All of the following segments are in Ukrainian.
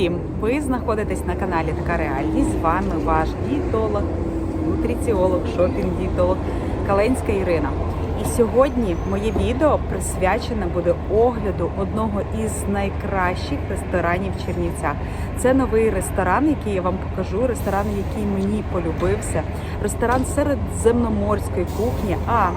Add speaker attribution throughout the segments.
Speaker 1: всім! Ви знаходитесь на каналі Така Реальність. З вами ваш дієтолог, нутриціолог, шопінг-дієтолог Каленська Ірина. І сьогодні моє відео присвячене буде огляду одного із найкращих ресторанів в Чернівцях. Це новий ресторан, який я вам покажу. Ресторан, який мені полюбився. Ресторан середземноморської кухні. А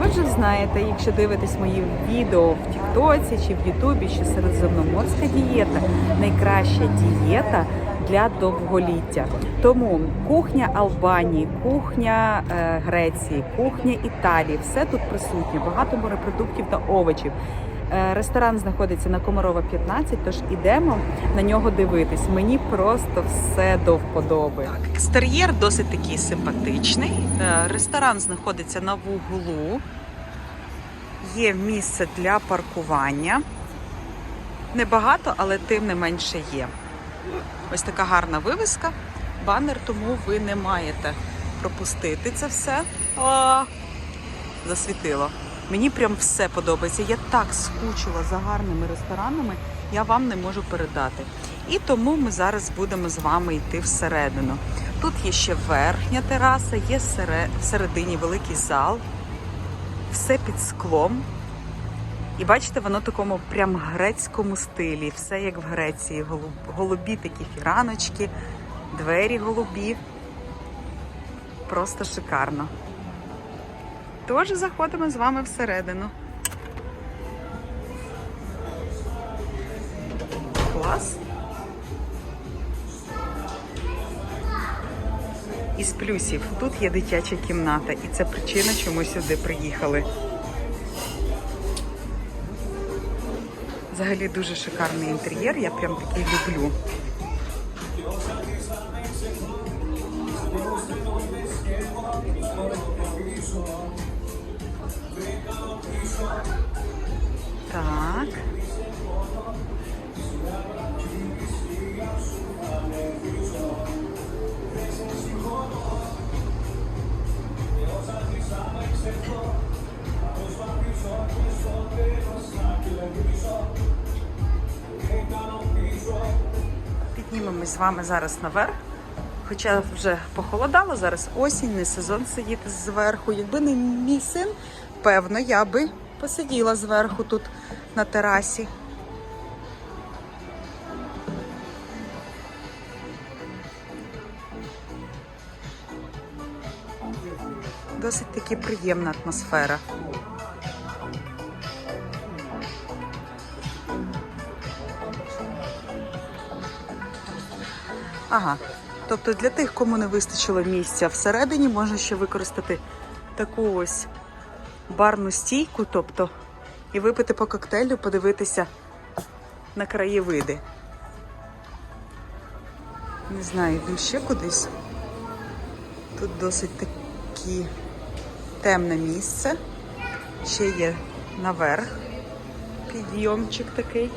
Speaker 1: ви вже знаєте, якщо дивитесь мої відео в Тіктоці чи в Ютубі, що середземноморська дієта найкраща дієта для довголіття. Тому кухня Албанії, кухня е, Греції, кухня Італії, все тут присутнє. Багато морепродуктів та овочів. Е, Ресторан знаходиться на Комарова 15, тож ідемо на нього дивитись. Мені просто все до вподоби. Так, екстер'єр досить такий симпатичний. Е, Ресторан знаходиться на вуглу. Є місце для паркування. Небагато, але тим не менше є. Ось така гарна вивіска, банер, тому ви не маєте пропустити це все. О, засвітило. Мені прям все подобається. Я так скучила за гарними ресторанами, я вам не можу передати. І тому ми зараз будемо з вами йти всередину. Тут є ще верхня тераса, є сере- всередині великий зал, все під склом. І бачите, воно в такому прям грецькому стилі, все як в Греції. Голубі такі фіраночки, двері голубі. Просто шикарно. Тож заходимо з вами всередину. Клас. Із плюсів тут є дитяча кімната, і це причина, чому сюди приїхали. Взагалі дуже шикарний інтер'єр, я прям такий люблю. Так. Піднімемось з вами зараз наверх. Хоча вже похолодало, зараз осінь, не сезон сидіти зверху. Якби не мій син, певно, я би посиділа зверху тут на терасі. Досить таки приємна атмосфера. Ага. Тобто для тих, кому не вистачило місця всередині, можна ще використати таку ось барну стійку, тобто, і випити по коктейлю, подивитися на краєвиди. Не знаю, йду ще кудись. Тут досить такі темне місце. Ще є наверх підйомчик такий.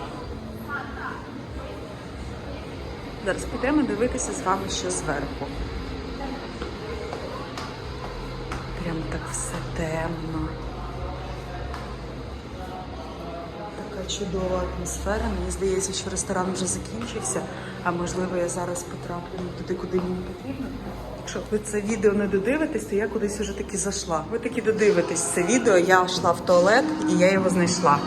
Speaker 1: Зараз підемо дивитися з вами ще зверху. Прям так все темно. Така чудова атмосфера. Мені здається, що ресторан вже закінчився, а можливо я зараз потраплю туди, куди мені потрібно. Якщо ви це відео не додивитесь, то я кудись уже таки зайшла. Ви таки додивитесь це відео, я йшла в туалет і я його знайшла.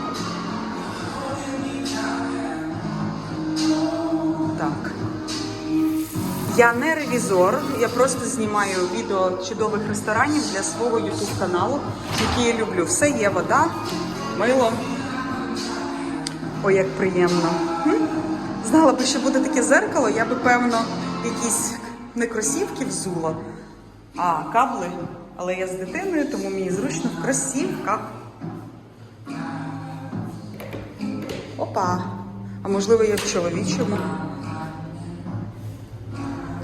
Speaker 1: Я не ревізор, я просто знімаю відео чудових ресторанів для свого YouTube каналу, який я люблю. Все є вода, мило. Ой, як приємно. М? Знала би, що буде таке зеркало, я би, певно, якісь не кросівки взула, а кабли. Але я з дитиною, тому мені зручно в кросівках. Опа. А можливо, я в чоловічому.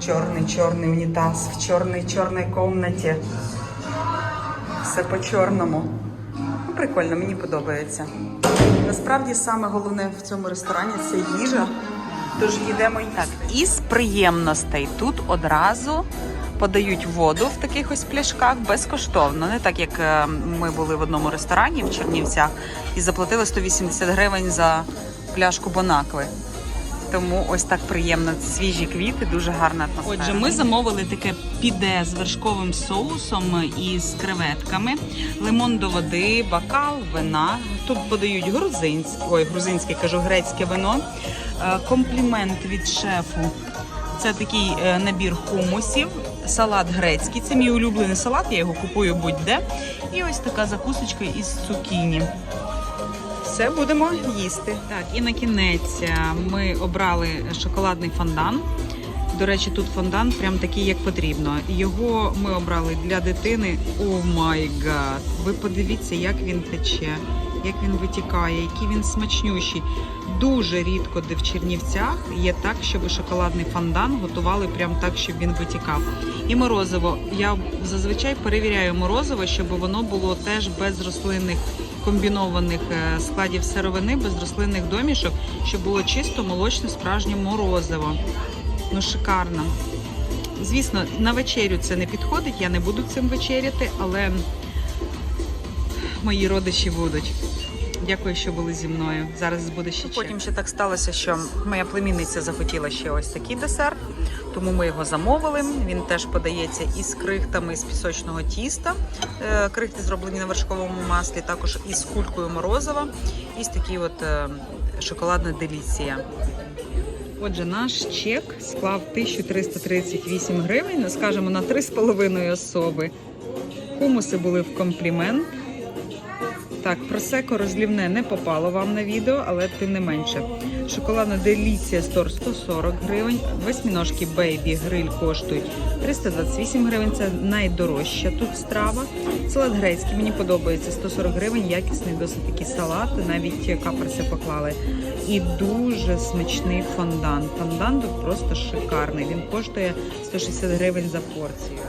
Speaker 1: Чорний чорний унітаз в чорній чорній комнаті. Все по-чорному. Ну, прикольно, мені подобається. Насправді саме головне в цьому ресторані це їжа. Тож йдемо і так. Із приємностей тут одразу подають воду в таких ось пляшках безкоштовно. Не так як е, ми були в одному ресторані в Чернівцях і заплатили 180 гривень за пляшку Бонакви.
Speaker 2: Тому ось так приємно. Свіжі квіти, дуже гарна атмосфера.
Speaker 1: Отже, ми замовили таке піде з вершковим соусом і з креветками, лимон до води, бокал, вина. Тут подають грузинське, ой, грузинське кажу, грецьке вино. Е, Комплімент від шефу. Це такий е, набір хумусів, салат грецький. Це мій улюблений салат, я його купую будь-де. І ось така закусочка із цукіні.
Speaker 2: Все будемо їсти.
Speaker 1: Так, і на кінець е, ми обрали шоколадний фондан. До речі, тут фондан прям такий, як потрібно. Його ми обрали для дитини. О май гад! Ви подивіться, як він тече, як він витікає, який він смачнющий. Дуже рідко, де в Чернівцях є так, щоб шоколадний фондан готували прям так, щоб він витікав. І морозиво. Я зазвичай перевіряю морозиво, щоб воно було теж без рослинних комбінованих е, складів сировини, без рослинних домішок, щоб було чисто молочне справжнє морозиво. Ну, шикарно. Звісно, на вечерю це не підходить, я не буду цим вечеряти, але мої родичі будуть. Дякую, що були зі мною. Зараз буде ще.
Speaker 2: Потім ще так сталося, що моя племінниця захотіла ще ось такий десерт, тому ми його замовили. Він теж подається із крихтами з пісочного тіста. Е, Крихти зроблені на вершковому маслі, також із кулькою морозива. І ось такий от е, шоколадна деліція.
Speaker 1: Отже, наш чек склав 1338 гривень, ну, скажімо, на 3,5 особи. Хумуси були в комплімент. Так, просеко розлівне не попало вам на відео, але тим не менше. Шоколадна деліція стор 140 гривень. Восьміножки Бейбі Гриль коштують 328 гривень. Це найдорожча тут страва. Салат грецький мені подобається 140 гривень. Якісний досить такий салат. Навіть каперси поклали. І дуже смачний фондан. Фондан тут просто шикарний. Він коштує 160 гривень за порцію.